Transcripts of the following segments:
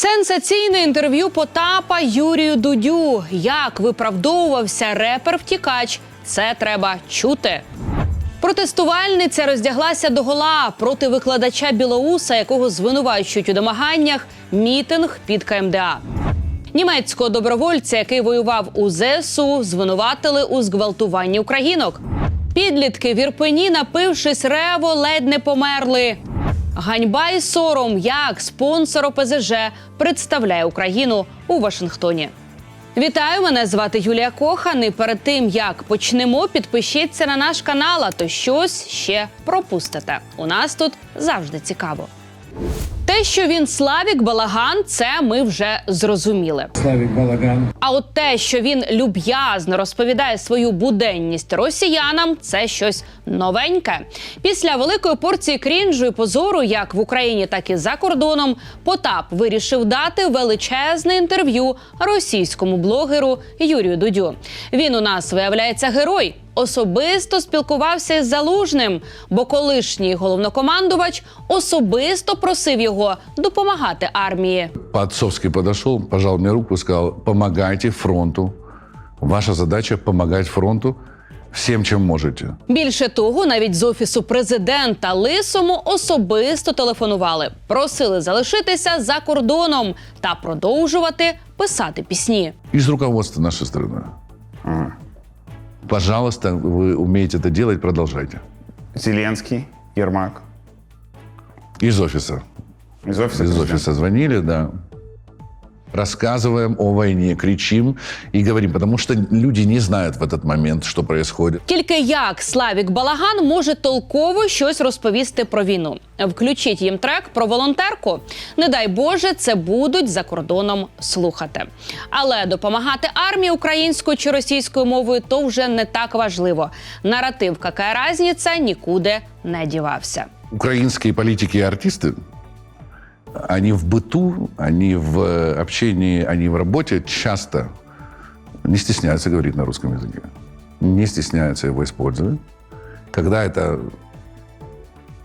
Сенсаційне інтерв'ю Потапа Юрію Дудю. Як виправдовувався репер втікач? Це треба чути. Протестувальниця роздяглася до гола проти викладача Білоуса, якого звинувачують у домаганнях. Мітинг під КМДА. Німецького добровольця, який воював у ЗСУ, звинуватили у зґвалтуванні українок. Підлітки в Ірпені, напившись рево, ледь не померли. Ганьба і сором, як спонсор ОПЗЖ представляє Україну у Вашингтоні. Вітаю, мене звати Юлія Кохан. І перед тим як почнемо, підпишіться на наш канал, а то щось ще пропустите. У нас тут завжди цікаво. Те, що він Славік Балаган, це ми вже зрозуміли. Славик Балаган. А от те, що він люб'язно розповідає свою буденність росіянам, це щось новеньке. Після великої порції крінжу і позору, як в Україні, так і за кордоном, Потап вирішив дати величезне інтерв'ю російському блогеру Юрію Дудю. Він у нас виявляється герой. Особисто спілкувався із залужним, бо колишній головнокомандувач особисто просив його допомагати армії. По-отцовски подошел, пожал мне руку и сказал, помогайте фронту. Ваша задача помогать фронту всем, чем можете. Більше того, навіть з офісу президента Лисому особисто телефонували, просили залишитися за кордоном та продовжувати писати пісні. Из руководства нашей страны. Пожалуйста, вы умеете это делать, продолжайте. Зеленский, Ермак. Из офиса. Из офиса. Из президента. офиса звонили, да Рассказываем о войне, кричим и говорим, потому что люди не знают в этот момент, что происходит. Тільки як Славік Балаган може толково щось розповісти про війну? Включіть їм трек про волонтерку. Не дай Боже, це будуть за кордоном слухати. Але допомагати армії українською чи російською мовою то вже не так важливо. Наратив «Какая разниця» нікуди не дівався. Украинские политики и артисты, они в быту, они в э, общении, они в работе часто не стесняются говорить на русском языке. Не стесняются его использовать. Когда это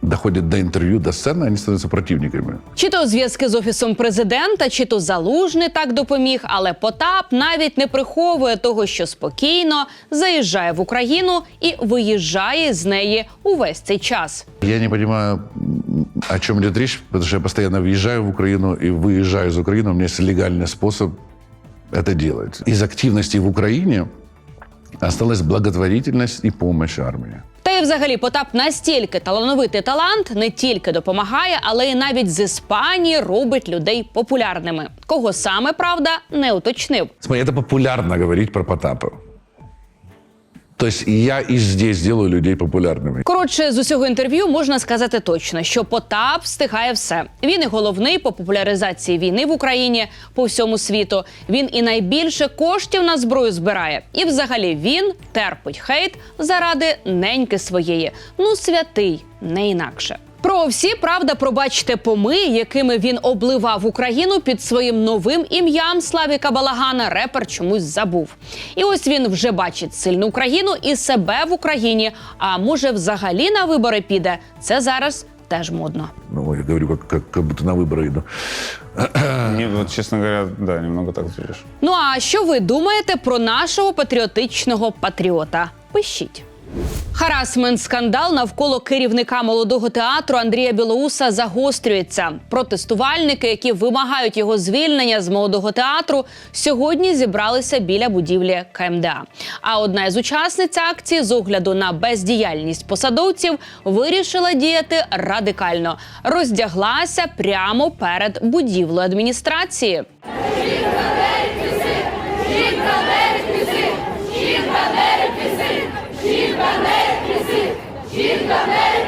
доходит до интервью, до сцены, они становятся противниками. Чи то зв'язки з офісом президента, чи то залужний так допоміг, але Потап навіть не приховує того, що спокійно заїжджає в Україну і виїжджає з неї увесь цей час. Я не понимаю, м, о чем идет речь, потому что я постоянно въезжаю в Украину и выезжаю из Украины. У меня есть легальный способ это делать. Из активности в Украине осталась благотворительность и помощь армии. Та й взагалі Потап настільки талановитий талант не тільки допомагає, але й навіть з Іспанії робить людей популярними. Кого саме правда не уточнив. Смотри, это популярно говорить про Потапа. То есть я і здесь делаю людей популярними. Коротше, з усього інтерв'ю можна сказати точно, що Потап встигає все. Він і головний по популяризації війни в Україні по всьому світу. Він і найбільше коштів на зброю збирає. І взагалі він терпить хейт заради неньки своєї. Ну, святий, не інакше. Про всі правда, пробачте поми, якими він обливав Україну під своїм новим ім'ям Славіка Балагана, репер чомусь забув. І ось він вже бачить сильну Україну і себе в Україні. А може, взагалі на вибори піде. Це зараз теж модно. Ну, я говорю, как, как, как будто на выборы иду. Мне, вот, честно говоря, да, немного так звучишь. Ну а що ви думаєте про нашого патріотичного патріота? Пишіть. Харасмент скандал навколо керівника молодого театру Андрія Білоуса загострюється. Протестувальники, які вимагають його звільнення з молодого театру, сьогодні зібралися біля будівлі КМДА. А одна із учасниць акції з огляду на бездіяльність посадовців вирішила діяти радикально. Роздяглася прямо перед будівлею адміністрації. Жінка не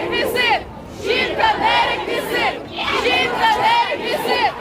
реквізит! Жінка не реквізит! Жінка не реквізит!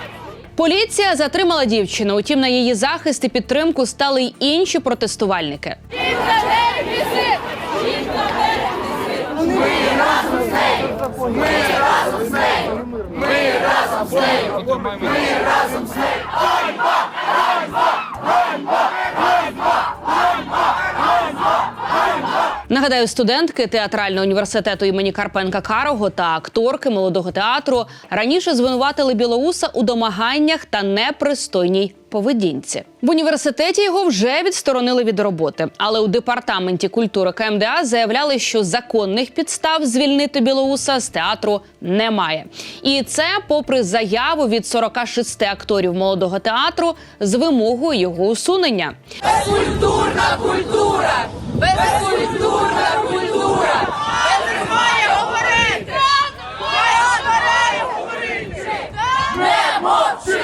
Поліція затримала дівчину. Утім, на її захист і підтримку стали й інші протестувальники. Жінка не реквізит! Жінка не реквізит! Ми разом з нею! Ми разом з нею! Ми разом з нею! Ми разом з нею! Ганьба! Ганьба! Ганьба! Ганьба! Ганьба! Ганьба! Ганьба! Нагадаю, студентки театрального університету імені Карпенка Карого та акторки молодого театру раніше звинуватили Білоуса у домаганнях та непристойній поведінці. В університеті його вже відсторонили від роботи, але у департаменті культури КМДА заявляли, що законних підстав звільнити Білоуса з театру немає. І це попри заяву від 46 акторів молодого театру з вимогою його усунення. Безкультурна культура! Безкультурна культура! Не має говорити! Мовчи!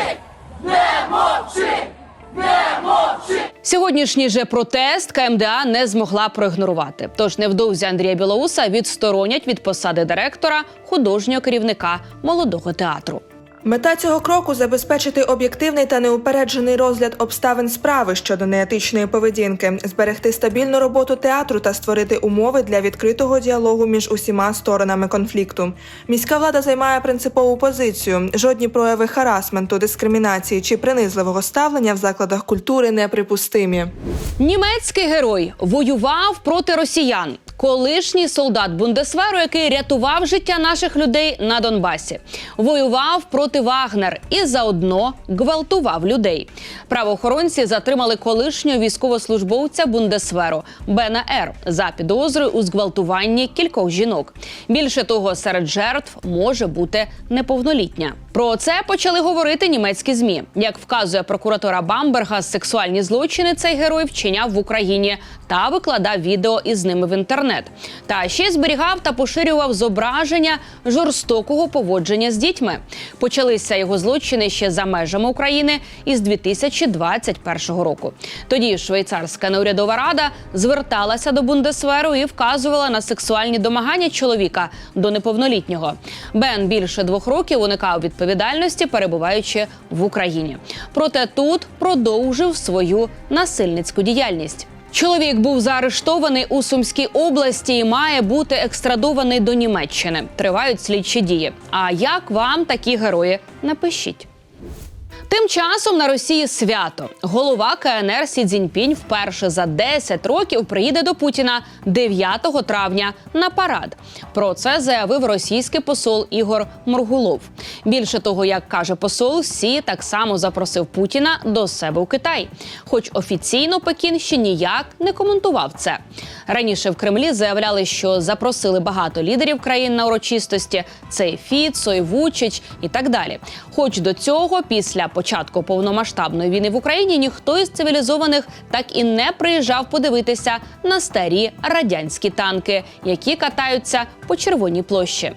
Сьогоднішній же протест КМДА не змогла проігнорувати. Тож невдовзі Андрія Білоуса відсторонять від посади директора художнього керівника молодого театру. Мета цього кроку забезпечити об'єктивний та неупереджений розгляд обставин справи щодо неетичної поведінки, зберегти стабільну роботу театру та створити умови для відкритого діалогу між усіма сторонами конфлікту. Міська влада займає принципову позицію. Жодні прояви харасменту, дискримінації чи принизливого ставлення в закладах культури неприпустимі. Німецький герой воював проти росіян. Колишній солдат Бундесверу, який рятував життя наших людей на Донбасі, воював проти Вагнер і заодно гвалтував людей. Правоохоронці затримали колишнього військовослужбовця Бундесверу Бена Р за підозрою у зґвалтуванні кількох жінок. Більше того, серед жертв може бути неповнолітня. Про це почали говорити німецькі змі. Як вказує прокуратура Бамберга, сексуальні злочини цей герой вчиняв в Україні та викладав відео із ними в інтернет. Та ще зберігав та поширював зображення жорстокого поводження з дітьми. Почалися його злочини ще за межами України із 2021 року. Тоді швейцарська неурядова рада зверталася до Бундесверу і вказувала на сексуальні домагання чоловіка до неповнолітнього. Бен більше двох років уникав відповідальності, перебуваючи в Україні. Проте тут продовжив свою насильницьку діяльність. Чоловік був заарештований у Сумській області і має бути екстрадований до Німеччини. Тривають слідчі дії. А як вам такі герої? Напишіть. Тим часом на Росії свято. Голова КНР Сі Цзіньпінь вперше за 10 років приїде до Путіна 9 травня на парад. Про це заявив російський посол Ігор Моргулов. Більше того, як каже посол, Сі так само запросив Путіна до себе у Китай. Хоч офіційно Пекін ще ніяк не коментував це. Раніше в Кремлі заявляли, що запросили багато лідерів країн на урочистості. Це і і Вучич і так далі. Хоч до цього, після початку повномасштабної війни в Україні, ніхто із цивілізованих так і не приїжджав подивитися на старі радянські танки, які катаються по червоній площі.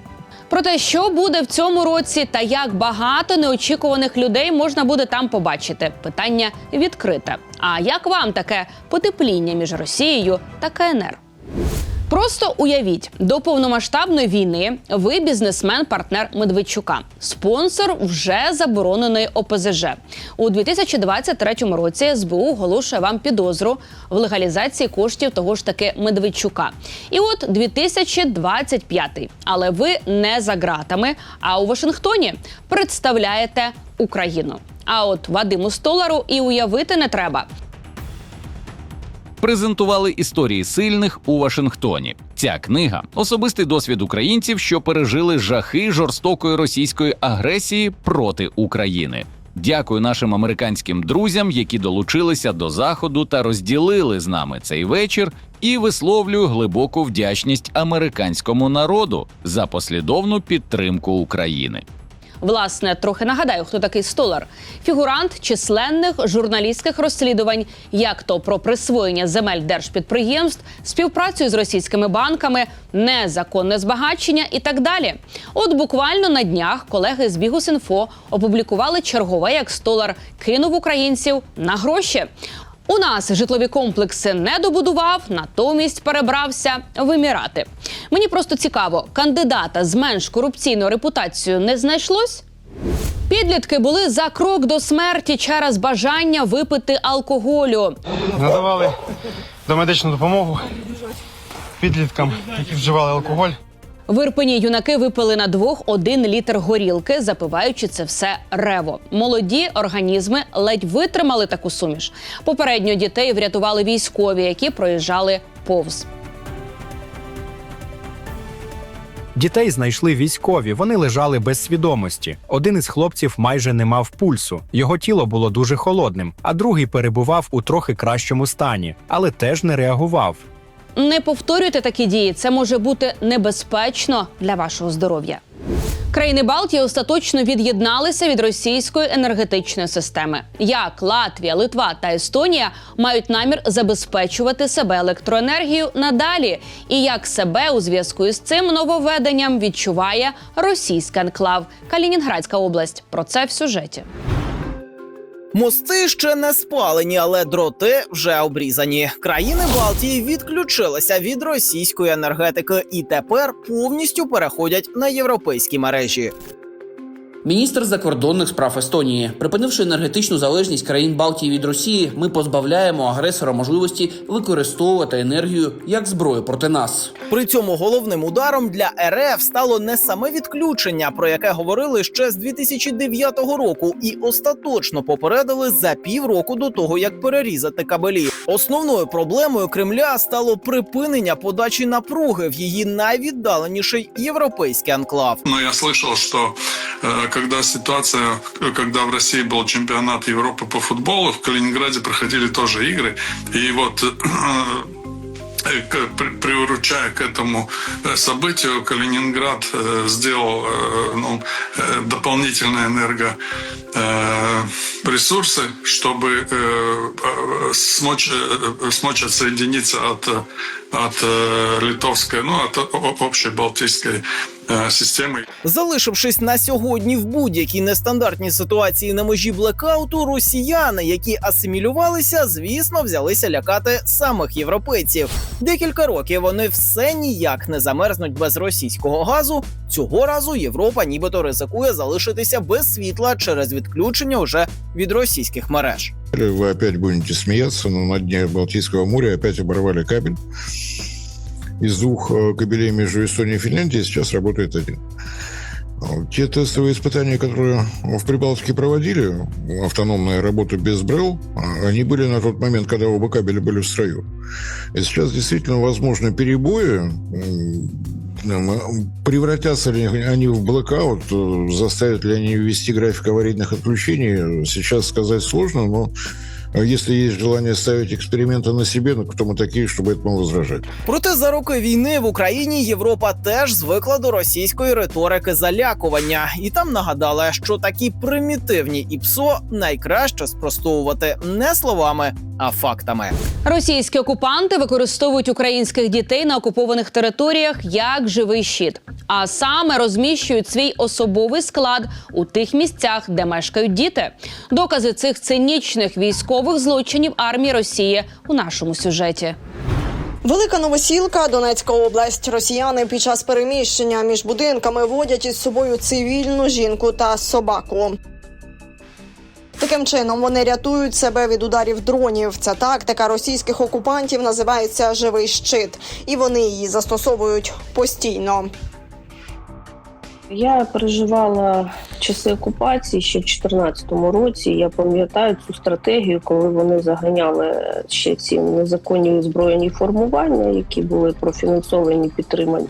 Про те, що буде в цьому році, та як багато неочікуваних людей можна буде там побачити. Питання відкрите. А як вам таке потепління між Росією та КНР? Просто уявіть, до повномасштабної війни ви бізнесмен, партнер Медведчука, спонсор вже забороненої ОПЗЖ. У 2023 році СБУ оголошує вам підозру в легалізації коштів того ж таки Медведчука. І от 2025, але ви не за ґратами, а у Вашингтоні представляєте Україну. А от Вадиму Столару і уявити не треба. Презентували історії сильних у Вашингтоні. Ця книга особистий досвід українців, що пережили жахи жорстокої російської агресії проти України. Дякую нашим американським друзям, які долучилися до заходу та розділили з нами цей вечір. І висловлюю глибоку вдячність американському народу за послідовну підтримку України. Власне, трохи нагадаю, хто такий столар. Фігурант численних журналістських розслідувань, як то про присвоєння земель держпідприємств, співпрацю з російськими банками, незаконне збагачення і так далі. От буквально на днях колеги з Бігус.Інфо опублікували чергове, як столар кинув українців на гроші. У нас житлові комплекси не добудував, натомість перебрався в Емірати. Мені просто цікаво, кандидата з менш корупційною репутацією не знайшлось? Підлітки були за крок до смерті через бажання випити алкоголю. надавали домедичну допомогу підліткам, які вживали алкоголь. В Ірпені юнаки випили на двох один літр горілки, запиваючи це все рево. Молоді організми ледь витримали таку суміш. Попередньо дітей врятували військові, які проїжджали повз. Дітей знайшли військові. Вони лежали без свідомості. Один із хлопців майже не мав пульсу. Його тіло було дуже холодним, а другий перебував у трохи кращому стані, але теж не реагував. Не повторюйте такі дії. Це може бути небезпечно для вашого здоров'я. Країни Балтії остаточно від'єдналися від російської енергетичної системи. Як Латвія, Литва та Естонія мають намір забезпечувати себе електроенергією надалі, і як себе у зв'язку із цим нововведенням відчуває російський анклав Калінінградська область. Про це в сюжеті. Мости ще не спалені, але дроти вже обрізані. Країни Балтії відключилися від російської енергетики і тепер повністю переходять на європейські мережі. Міністр закордонних справ Естонії, припинивши енергетичну залежність країн Балтії від Росії, ми позбавляємо агресора можливості використовувати енергію як зброю проти нас. При цьому головним ударом для РФ стало не саме відключення, про яке говорили ще з 2009 року, і остаточно попередили за півроку до того, як перерізати кабелі. Основною проблемою Кремля стало припинення подачі напруги в її найвіддаленіший європейський анклав. Но я слышал, что э, когда ситуация, э, когда в России был чемпионат Европы по футболу, в Калининграде проходили тоже игры, и вот э, э, к- этому э, событию, Калининград э, сделал э, ну, э, дополнительные энерго э, ресурсы, чтобы э, э, смочь, э, смочь отсоединиться от, э, от э, литовской, ну, от общей балтийской э, системы. Залишившись на сьогодні в будь-якій нестандартній ситуації на межі блекауту, росіяни, які асимілювалися, звісно, взялися лякати самих європейців. Декілька років вони все ніяк не замерзнуть без російського газу. Цього разу Європа нібито ризикує залишитися без світла через відключення уже від російських мереж. Вы опять будете смеяться, но на дне Балтийского моря опять оборвали кабель. Из двух э, кабелей между Эстонией и Финляндией сейчас работает один. Э, Те тестовые испытания, которые в Прибалтике проводили, автономная работа без БРЭЛ, а, они были на тот момент, когда оба кабеля были в строю. И сейчас действительно возможны перебои. М, Превратятся ли они в блокаут, э, заставят ли они ввести график аварийных отключений, сейчас сказать сложно, но если есть желание ставить эксперименты на себе, ну кто мы такие, чтобы этому возражать? Проте за роки війни в Україні Європа теж звикла до російської риторики залякування, і там нагадали, що такі примітивні ІПСО найкраще спростовувати не словами, а фактами. Російські окупанти використовують українських дітей на окупованих територіях як живий щит, а саме розміщують свій особовий склад у тих місцях, де мешкають діти. Докази цих цинічних військових злочинів армії Росії у нашому сюжеті. Велика Новосілка, Донецька область. Росіяни під час переміщення між будинками водять із собою цивільну жінку та собаку. Таким чином вони рятують себе від ударів дронів. Ця тактика російських окупантів називається живий щит, і вони її застосовують постійно. Я переживала часи окупації ще в 2014 році. Я пам'ятаю цю стратегію, коли вони заганяли ще ці незаконні збройні формування, які були профінансовані, підтримані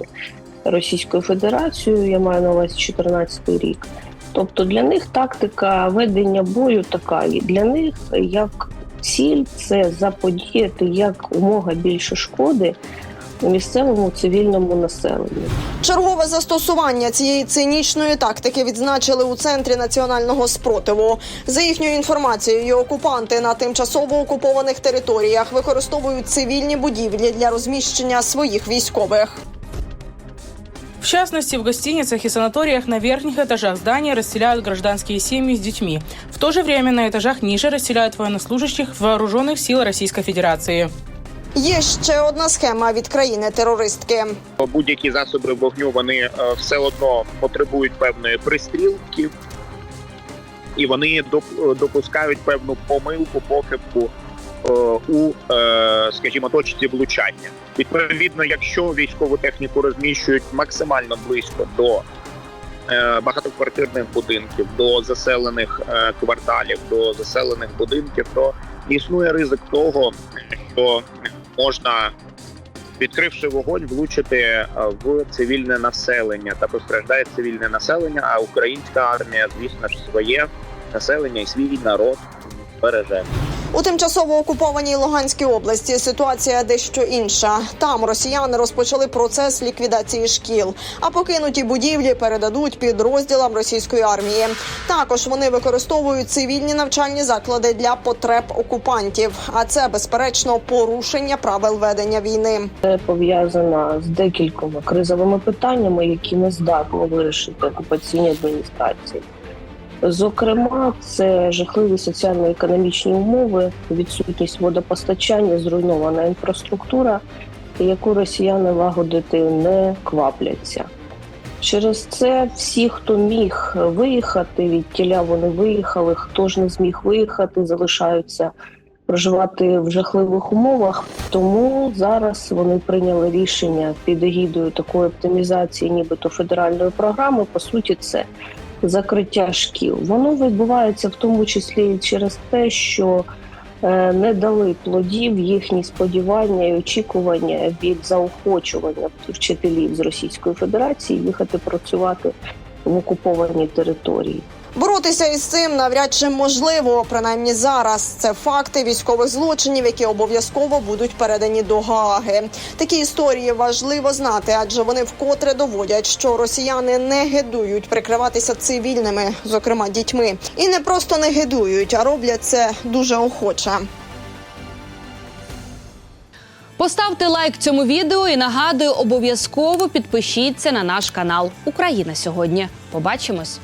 Російською Федерацією. Я маю на увазі 2014 рік. Тобто для них тактика ведення бою така, і для них як ціль це заподіяти як умога більше шкоди місцевому цивільному населенню. Чергове застосування цієї цинічної тактики відзначили у центрі національного спротиву. За їхньою інформацією, окупанти на тимчасово окупованих територіях використовують цивільні будівлі для розміщення своїх військових. В частности, в гостиницах и санаториях на верхних этажах здания расселяют гражданские семьи с детьми. В то же время на этажах ниже расселяют военнослужащих вооруженных сил Российской Федерации. Є ще одна схема від країни-терористки. Будь-які засоби вогню вони е, все одно потребують певної пристрілки, і вони допускають певну помилку, похибку е, у, е, скажімо, точці влучання. Відповідно, якщо військову техніку розміщують максимально близько до е, багатоквартирних будинків, до заселених е, кварталів, до заселених будинків, то існує ризик того, що можна відкривши вогонь, влучити е, в цивільне населення та постраждає цивільне населення. А українська армія, звісно ж, своє населення і свій народ береже. У тимчасово окупованій Луганській області ситуація дещо інша. Там росіяни розпочали процес ліквідації шкіл, а покинуті будівлі передадуть підрозділам російської армії. Також вони використовують цивільні навчальні заклади для потреб окупантів. А це безперечно порушення правил ведення війни. Це пов'язано з декількома кризовими питаннями, які не здатні вирішити окупаційні адміністрації. Зокрема, це жахливі соціально-економічні умови, відсутність водопостачання, зруйнована інфраструктура, яку росіяни лагодити не квапляться. Через це всі, хто міг виїхати від тіля, вони виїхали. Хто ж не зміг виїхати, залишаються проживати в жахливих умовах. Тому зараз вони прийняли рішення під егідою такої оптимізації, нібито федеральної програми. По суті, це закриття шкіл. Воно відбувається в тому числі через те, що е, не дали плодів їхні сподівання і очікування від заохочування вчителів з Російської Федерації їхати працювати в окупованій території. Боротися із цим навряд чи можливо, принаймні зараз. Це факти військових злочинів, які обов'язково будуть передані до Гааги. Такі історії важливо знати, адже вони вкотре доводять, що росіяни не гидують прикриватися цивільними, зокрема дітьми, і не просто не гидують, а роблять це дуже охоче. Поставте лайк цьому відео і нагадую, обов'язково підпишіться на наш канал Україна сьогодні. Побачимось.